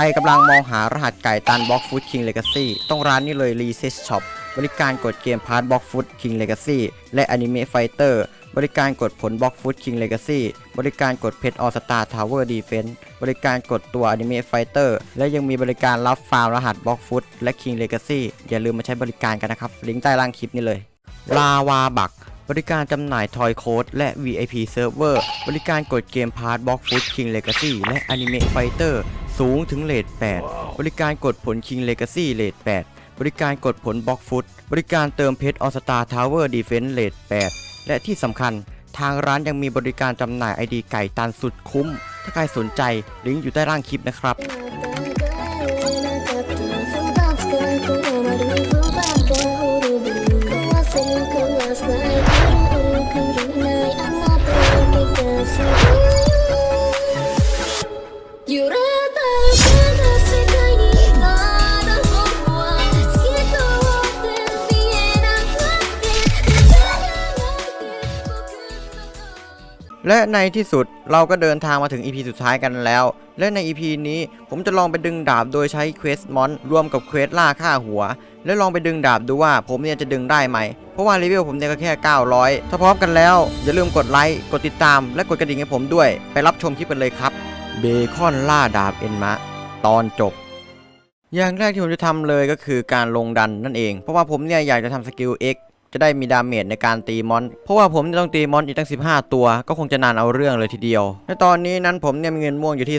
รกำลังมองหารหัสไก่ตันบล็อกฟุตคิงเลกาซี่ต้องร้านนี้เลย Reset Shop บริการกดเกมพาร์ทบล็อกฟุตคิงเลกาซี่และอนิเมะไฟเตอร์บริการกดผลบล็อกฟุตคิงเลกาซี่บริการกดเพชรออสตาทาวเวอร์ดีเฟนส์บริการกดตัวอนิเมะไฟเตอร์และยังมีบริการรับฟาร์มรหัสบล็อกฟุตและคิงเลกาซี่อย่าลืมมาใช้บริการกันนะครับ ลิงก์ใต้ล่างคลิปนี้เลยลาวาบักบริการจำหน่ายทอยโค้ดและ VIP Server บริการกดเกมพาร์ทบล็อกฟุตคิงเลกาซี่และอนิเมะไฟเตอร์ สูงถึงเลท8 บริการกดผลคิงเลกาซี่เลท8 บริการกดผลบล็อกฟุต บริการเติมเพชรออสตาทาวเวอร์ดีเฟนส์เลท8 และที่สำคัญทางร้านยังมีบริการจำหน่ายไอดีไก่ตันสุดคุ้ม ถ้าใครสนใจลิงก์อยู่ใต้ล่างคลิปนะครับ และในที่สุดเราก็เดินทางมาถึง EP สุดท้ายกันแล้ว และใน EP นี้ผมจะลองไปดึงดาบโดยใช้เควสมอนรวมกับเควสล่าฆ่าหัว และลองไปดึงดาบดูว่าผมเนี่ยจะดึงได้ไหม เพราะว่าเลเวลผมเนี่ยก็แค่ 900 ถ้าพร้อมกันแล้ว อย่าลืมกดไลค์ กดติดตาม และกดกระดิ่งให้ผมด้วย ไปรับชมคลิปกันเลยครับ เบคอนล่าดาบเอ็นมะ ตอนจบอย่างแรกที่ผมจะทำเลยก็คือการลงดันนั่นเอง เพราะว่าผมเนี่ยอยากจะทำสกิล X จะได้มีดาเมจในการตีมอน เพราะว่าผมต้องตีมอนอีกตั้ง 15 ตัว ก็คงจะนานเอาเรื่องเลยทีเดียว ในตอนนี้นั้นผมเนี่ยมีเงินม่วงอยู่ที่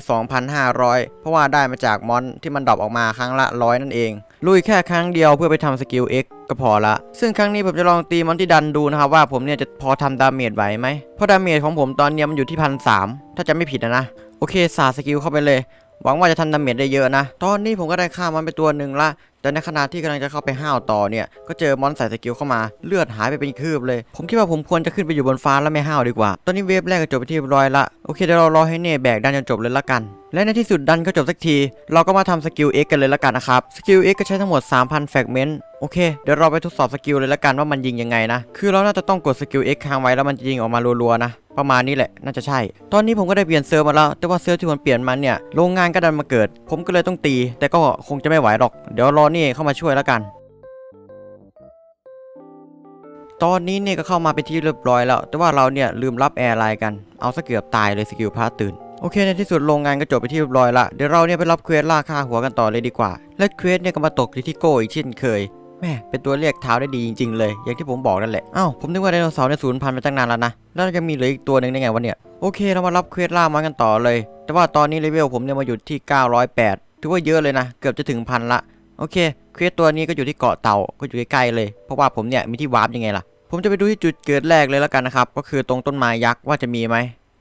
2,500 เพราะว่าได้มาจากมอนที่มันดรอปออกมาครั้งละร้อยนั่นเอง ลุยแค่ครั้งเดียวเพื่อไปทำสกิล X ก็พอละ ซึ่งครั้งนี้ผมจะลองตีมอนที่ดันดูนะครับว่าผมเนี่ยจะพอทำดาเมจไหวไหม เพราะดาเมจของผมตอนนี้มันอยู่ที่พันสถ้าจะไม่ผิดนะนะ โอเคสาสกิลเข้าไปเลย หวังว่าจะทำดาเมจได้เยอะนะ ตอนนี้ผมก็ได้ฆ่ามันไปตัวหนึ่งละแต่ในขณะที่กำลังจะเข้าไปห้าวต่อเนี่ย ก็เจอมอนใส่สกิลเข้ามาเลือดหายไปเป็นคืบเลย ผมคิดว่าผมควรจะขึ้นไปอยู่บนฟ้าแล้วไม่ห้าวดีกว่า ตอนนี้เวฟแรกก็จบไปที่ร้อยละ โอเคเดี๋ยวเรารอให้เน่แบกดันจนจบเลยละกัน และในที่สุดดันก็จบสักที เราก็มาทำสกิล X กันเลยละกันนะครับ สกิล X ก็ใช้ทั้งหมด 3,000แฟกเมนต์โอเค เดี๋ยวเราไปทดสอบสกิลเลยละกันว่ามันยิงยังไงนะ คือเราน่าจะต้องกดสกิล X ค้างไว้แล้วมันจะยิงออกมารัวๆนะ ประมาณนี้แหละ น่าจะใช่ ตอนนี้ผมก็ได้เปลี่ยนเซิร์ฟมาแล้ว แต่ว่าเซิร์ฟที่ผมเปลี่ยนมาเนี่ย โรงงานก็ดันมาเกิด ผมก็เลยต้องตี แต่ก็คงจะไม่ไหวหรอก เดี๋ยวรอนี่เข้ามาช่วยแล้วกัน ตอนนี้เนี่ยก็เข้ามาเป็นที่เรียบร้อยแล้ว แต่ว่าเราเนี่ยลืมรับแอร์ไลน์กัน เอาซะเกือบตายเลยสกิลพาตตื่นโอเคในที่สุดโรงงานก็จบไปที่เรียบร้อยละเดี๋ยวเราเนี่ยไปรับเควสล่าค่าหัวกันต่อเลยดีกว่า และเควสเนี่ยก็มาตกที่ที่โก้อีกเช่นเคยแม่เป็นตัวเรียกเท้าได้ดีจริงๆ เลย อย่างที่ผมบอกนั่นแหละอ้าวผมนึกว่าไดโนเสาร์เนี่ยสูญพันธุ์มาตั้งนานแล้วนะแล้วจะมีเหลืออีกตัวหนึ่งได้ไงวะเนี่ยโอเคเรามารับเควสล่ามากันต่อเลย แต่ว่าตอนนี้เลเวลผมเนี่ยมาอยู่ที่ 908 ถือว่าเยอะเลยนะ เกือบจะถึงพันละ โอเคเควสตัวนี้ก็อยู่ที่เกาะเต่าก็อยู่ใกล้ๆเลย เพราะว่าผมเนี่ยมีที่วาร์ปยังไงล่ะ ผมจะไปดูที่จุดเกิดแรกเลยแล้วกันนะครับ ก็คือตรงต้นไม้ยักษ์ว่าจะมีไหม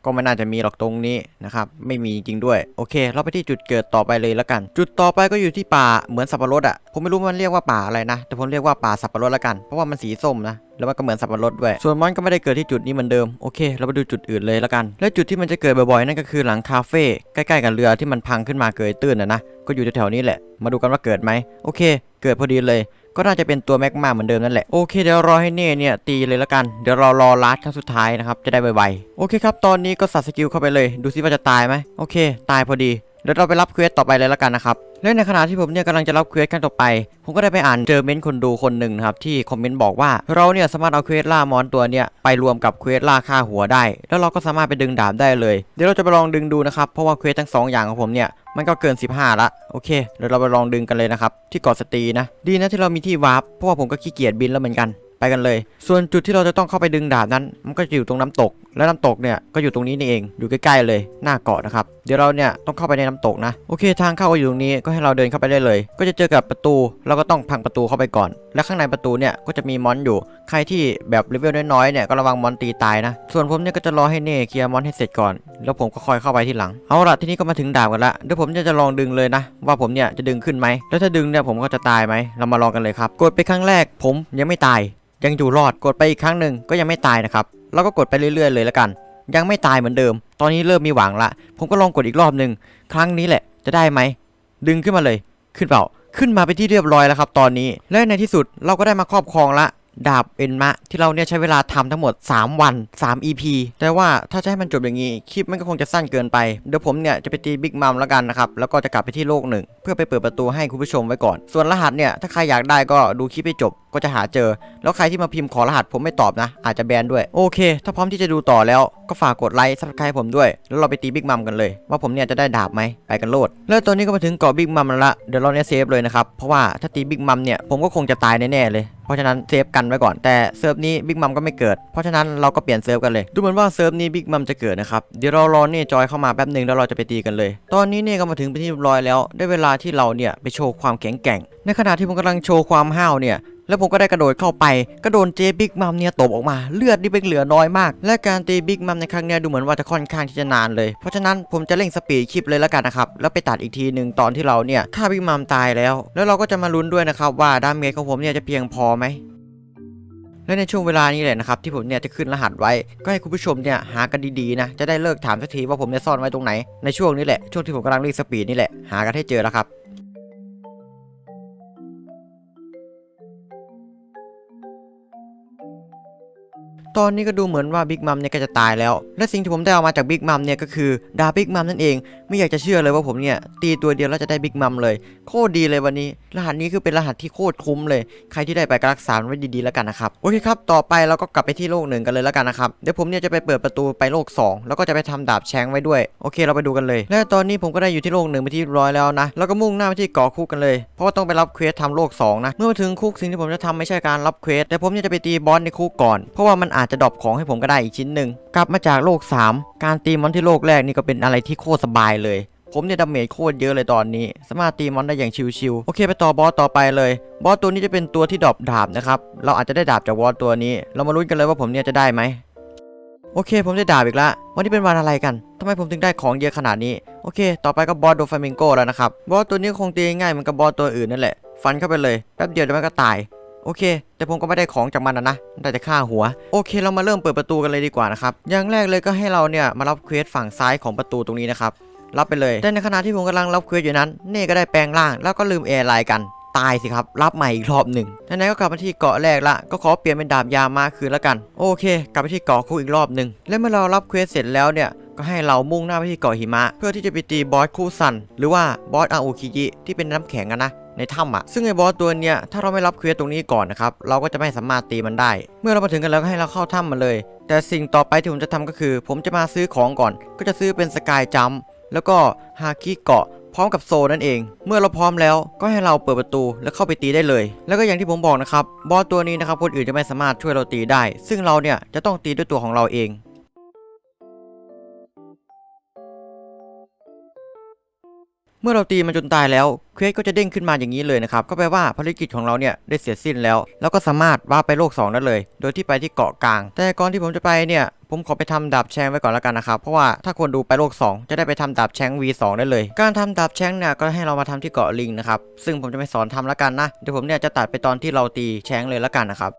ก็ไม่น่าจะมีหรอกตรงนี้นะครับไม่มีจริงด้วย โอเค เราไปที่จุดเกิดต่อไปเลยแล้วกัน จุดต่อไปก็อยู่ที่ป่าเหมือนสับปะรดอะผมไม่รู้มันเรียกว่าป่าอะไรนะ แต่ผมเรียกว่าป่าสับปะรดแล้วกันเพราะว่ามันสีส้มนะแล้วมันก็เหมือนสับปะรดด้วย ส่วนมอนก็ไม่ได้เกิดที่จุดนี้เหมือนเดิม โอเค เราไปดูจุดอื่นเลยแล้วกัน และจุดที่มันจะเกิดบ่อยๆ นั่นก็คือหลังคาเฟ่ใกล้ๆกับเรือที่มันพังขึ้นมาเกยตื้นนะนะ ก็อยู่แถวๆนี้แหละ มาดูกันว่าเกิดไหม โอเค เกิดพอดีเลย ก็น่าจะเป็นตัวแมกมาเหมือนเดิมนั่นแหละโอเคเดี๋ยวรอให้เน่เนี่ยตีเลยละกันเดี๋ยวเรารอลัดครั้งสุดท้ายนะครับจะได้ไวๆโอเคครับตอนนี้ก็สัตว์สกิลเข้าไปเลย ดูซิว่าจะตายไหมโอเค ตายพอดี เดี๋ยวเราไปรับเควสต่อไปเลยและกันนะครับและในขณะที่ผมเนี่ยกำลังจะรับเควสขั้นต่อไป ผมก็ได้ไปอ่านเจอเมนต์คนดูคนหนึ่งนะครับที่คอมเมนต์บอกว่าเราเนี่ยสามารถเอาเควสล่ามอนตัวเนี่ยไปรวมกับเควสล่าฆ่าหัวได้ แล้วเราก็สามารถไปดึงดาบได้เลย เดี๋ยวเราจะไปลองดึงดูนะครับเพราะว่าเควสทั้งสองอย่างของผมเนี่ยมันก็เกิน 15 ละโอเคเดี๋ยวเราไปลองดึงกันเลยนะครับที่เกาะสตีนะ ดีนะที่เรามีที่วาร์ปเพราะว่าผมก็ขี้เกียจบินแล้วเหมือนกันไปกันเลย ส่วนจุดที่เราจะต้องเข้าไปดึงดาบนั้น มันก็อยู่ตรงน้ำตกและน้ำตกเนี่ยก็อยู่ตรงนี้นี่เองอยู่ใกล้ๆเลยหน้าเกาะนะครับเดี๋ยวเราเนี่ยต้องเข้าไปในน้ำตกนะโอเค ทางเข้าก็อยู่ตรงนี้ก็ให้เราเดินเข้าไปได้เลย ก็จะเจอกับประตูเราก็ต้องพังประตูเข้าไปก่อน และข้างในประตูเนี่ยก็จะมีมอนอยู่ ใครที่แบบเลเวลน้อยๆเนี่ยก็ระวังมอนตีตายนะ ส่วนผมเนี่ยก็จะรอให้เน่เคลียร์มอนให้เสร็จก่อน แล้วผมก็คอยเข้าไปที่หลังเอาละที่นี้ก็มาถึงดาบกันละเดี๋ยวผมจะลองดึงเลยนะ ว่าผมเนี่ยจะดึงขึ้นไหมแล้วถ้าดึงเนี่ยผมก็จะตายไหมเรามาลองกันเลยครับกดไปครั้งแรกผมยังไม่ตายยังอยู่รอดกดไปอีกครั้งหนึ่งก็ยังไม่ตายนะครับ แล้วก็กดไปเรื่อยๆเลยละกัน ยังไม่ตายเหมือนเดิม ตอนนี้เริ่มมีหวังละ ผมก็ลองกดอีกรอบหนึ่งครั้งนี้แหละจะได้ไหม ดึงขึ้นมาเลย ขึ้นเปล่า ขึ้นมาไปที่เรียบร้อยแล้วครับตอนนี้ และในที่สุดเราก็ได้มาครอบครองละดาบเอ็นมะที่เราเนี่ยใช้เวลาทำทั้งหมด 3 วัน 3 EP แต่ว่าถ้าจะให้มันจบอย่างนี้ คลิปมันก็คงจะสั้นเกินไป เดี๋ยวผมเนี่ยจะไปตีบิ๊กมัมแล้วกันนะครับ แล้วก็จะกลับไปที่โลกหนึ่ง เพื่อไปเปิดประตูให้คุณผู้ชมไว้ก่อน ส่วนรหัสเนี่ยถ้าใครอยากได้ก็ดูคลิปให้จบก็จะหาเจอ แล้วใครที่มาพิมพ์ขอรหัสผมไม่ตอบนะ อาจจะแบนด้วย โอเค ถ้าพร้อมที่จะดูต่อแล้วก็ฝากกดไลค์ซับสไครต์ผมด้วย แล้วเราไปตีบิ๊กมัมกันเลย ว่าผมเนี่ยจะได้ดาบไหมไปกันโลด แล้วตอนนี้ก็มาถึงเกาะบิ๊กมัมแล้วละเดี๋ยวเราเนี่ยเซฟเลยนะครับ เพราะว่าถ้าตีบิ๊กมัมเนี่ยผมก็คงจะตายแน่ๆเลย เพราะฉะนั้นเซฟกันไว้ก่อน แต่เซิร์ฟนี้บิ๊กมัมก็ไม่เกิด เพราะฉะนั้นเราก็เปลี่ยนเซิร์ฟกันเลย ดูเหมือนว่าเซิร์ฟนี้บิ๊กมัมจะเกิดนะครับ เดี๋ยวเรารอเนี่ยจอยเข้ามาแป๊บหนึ่งแล้วเราจะไปตีกันเลย ตอนนี้เนี่ยก็มาถึงเป็นที่เรียบร้อยแล้ว ได้เวลาที่เราเนี่ยไปโชว์ความแข็งแกร่ง ในขณะที่ผมกำลังโชว์ความห้าวเนี่ย แล้วผมก็ได้กระโดดเข้าไปก็โดนเจบิ๊กมัมเนี่ยตบออกมาเลือดนี่เป็นเหลือน้อยมาก และการตีบิ๊กมัมในครั้งนี้ดูเหมือนว่าจะค่อนข้างที่จะนานเลย เพราะฉะนั้นผมจะเร่งสปีดคลิปเลยแล้วกันนะครับแล้วไปตัดอีกทีหนึ่งตอนที่เราเนี่ยฆ่าบิ๊กมัมตายแล้ว แล้วเราก็จะมาลุ้นด้วยนะครับว่าดาเมจของผมเนี่ยจะเพียงพอไหมและในช่วงเวลานี้แหละนะครับที่ผมเนี่ยจะขึ้นรหัสไว้ ก็ให้คุณผู้ชมเนี่ยหากันดีๆนะจะได้เลิกถามสักทีว่าผมจะซ่อนไว้ตรงไหนในช่วงนี้แหละช่วงที่ผมกำลังรีสปีดนี่แหละหากันให้เจอแล้วครับ ตอนนี้ก็ดูเหมือนว่าบิ๊กมัมเนี่ยก็จะตายแล้ว และสิ่งที่ผมได้เอามาจากบิ๊กมัมเนี่ยก็คือดาบิ๊กมัมนั่นเอง ไม่อยากจะเชื่อเลยว่าผมเนี่ยตีตัวเดียวแล้วจะได้บิ๊กมัมเลย โคตรดีเลยวันนี้ รหัสนี้คือเป็นรหัสที่โคตรคุ้มเลย ใครที่ได้ไปก็รักษาไว้ดีๆแล้วกันนะครับ โอเคครับ ต่อไปเราก็กลับไปที่โลกหนึ่งกันเลยแล้วกันนะครับ เดี๋ยวผมเนี่ยจะไปเปิดประตูไปโลก 2 แล้วก็จะไปทำดาบแชงไว้ด้วย โอเค เราไปดูกันเลย และตอนนี้ผมก็ได้อยู่ที่โลกหนึ่งไปที่ร้อยแล้วนะ แล้วก็มุ่งหน้าไปที่เกาะคุกกันเลย เพราะว่าต้องไปรับเควสทำโลก2นะ เมื่อถึงคุกสิ่งที่ผมจะทำไม่ใช่การรับเควสแต่ผมเนี่ยจะไปตีบอสในคุกก่อน เพราะว่ามันอาจจะดรอปของให้ผมก็ได้อีกชิ้นหนึ่งกลับมาจากโลก 3 การตีมอนที่โลกแรกนี่ก็เป็นอะไรที่โคตรสบายเลย ผมเนี่ยดาเมจโคตรเยอะเลยตอนนี้ สามารถตีมอนได้อย่างชิวๆโอเคไปต่อบอสต่อไปเลย บอสตัวนี้จะเป็นตัวที่ดรอปดาบนะครับเราอาจจะได้ดาบจากบอสตัวนี้ เรามาลุ้นกันเลยว่าผมเนี่ยจะได้ไหมโอเค ผมได้ดาบอีกแล้ววันนี้เป็นวันอะไรกันทำไมผมถึงได้ของเยอะขนาดนี้โอเค ต่อไปก็บอสโดฟามิงโกแล้วนะครับบอสตัวนี้คงตีง่ายเหมือนกับบอสตัวอื่นนั่นแหละฟันเข้าไปเลยแป๊บเดียวเดี๋ยวมันก็ตาย โอเค แต่ผมก็ไม่ได้ของจากมันนะนะได้แต่ค่าหัว โอเค เรามาเริ่มเปิดประตูกันเลยดีกว่านะครับ อย่างแรกเลยก็ให้เราเนี่ยมารับเควสฝั่งซ้ายของประตูตรงนี้นะครับ รับไปเลย แต่ในขณะที่ผมกำลังรับเควสอยู่นั้น เน่ก็ได้แปลงร่าง แล้วก็ลืมแอร์ไลน์กัน ตายสิครับ รับใหม่อีกรอบหนึ่งไหนๆก็กลับมาที่เกาะแรกละ ก็ขอเปลี่ยนเป็นดาบยามาคืนแล้วกัน โอเค กลับไปที่เกาะคุกอีกรอบหนึ่ง และเมื่อเรารับเควสเสร็จแล้วเนี่ยก็ให้เรามุ่งหน้าไปที่เกาะหิมะ เพื่อที่จะไปตีบอสคู่ซัน หรือว่าบอสอาโอคิจิที่เป็นน้ำแข็งอะนะในถ้ำอะ ซึ่งไอ้บอสตัวเนี้ยถ้าเราไม่รับเควสตรงนี้ก่อนนะครับ เราก็จะไม่สามารถตีมันได้ เมื่อเรามาถึงกันแล้วก็ให้เราเข้าถ้ำมาเลย แต่สิ่งต่อไปที่ผมจะทำก็คือ ผมจะมาซื้อของก่อน ก็จะซื้อเป็นสกายจัมแล้วก็ฮาคิเกาะ ร้อมกับโซนั่นเอง เมื่อเราพร้อมแล้วก็ให้เราเปิดประตูแล้วเข้าไปตีได้เลย แล้วก็อย่างที่ผมบอกนะครับบอสตัวนี้นะครับคนอื่นจะไม่สามารถช่วยเราตีได้ ซึ่งเราเนี่ยจะต้องตีด้วยตัวของเราเอง เมื่อเราตีมันจนตายแล้วเควสก็จะเด้งขึ้นมาอย่างนี้เลยนะครับ ก็แปลว่าภารกิจของเราเนี่ยได้เสร็จสิ้นแล้ว แล้วก็สามารถว่าไปโลก 2 ได้เลย โดยที่ไปที่เกาะกลาง แต่ก่อนที่ผมจะไปเนี่ย ผมขอไปทำดาบแชงไว้ก่อนแล้วกันนะครับ เพราะว่าถ้าคนดูไปโลก 2 จะได้ไปทำดาบแชง V2 ได้เลย การทำดาบแชงเนี่ยก็ให้เรามาทำที่เกาะลิงนะครับ ซึ่งผมจะไม่สอนทำแล้วกันนะ เดี๋ยวผมเนี่ยจะตัดไปตอนที่เราตีแชงเลยแล้วกันนะครับ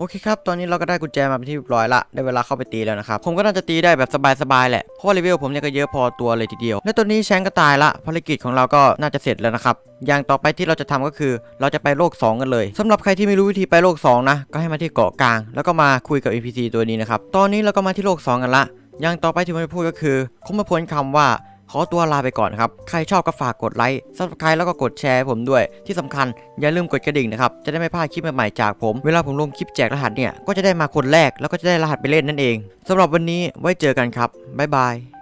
โอเคครับ ตอนนี้เราก็ได้กุญแจมาเป็นที่เรียบร้อยละ ได้เวลาเข้าไปตีแล้วนะครับ ผมก็น่าจะตีได้แบบสบายๆแหละ เพราะว่าเลเวลผมเนี่ยก็เยอะพอตัวเลยทีเดียว และตอนนี้แชงก็ตายละ ภารกิจของเราก็น่าจะเสร็จแล้วนะครับ อย่างต่อไปที่เราจะทำก็คือ เราจะไปโลก 2 กันเลยสำหรับใครที่ไม่รู้วิธีไปโลก 2 นะ ก็ให้มาที่เกาะกลาง แล้วก็มาคุยกับ NPC ตัวนี้นะครับ ตอนนี้เราก็มาที่โลก 2 กันละ อย่างต่อไปที่ผมจะพูดก็คือคงมาพ้นคำว่า ขอตัวลาไปก่อนครับ ใครชอบก็ฝากกดไลค์ซับสไครต์แล้วก็กดแชร์ผมด้วย ที่สำคัญอย่าลืมกดกระดิ่งนะครับ จะได้ไม่พลาดคลิปใหม่ๆจากผม เวลาผมลงคลิปแจกรหัสเนี่ย ก็จะได้มาคนแรกแล้วก็จะได้รหัสไปเล่นนั่นเองสำหรับวันนี้ไว้เจอกันครับบ๊ายบาย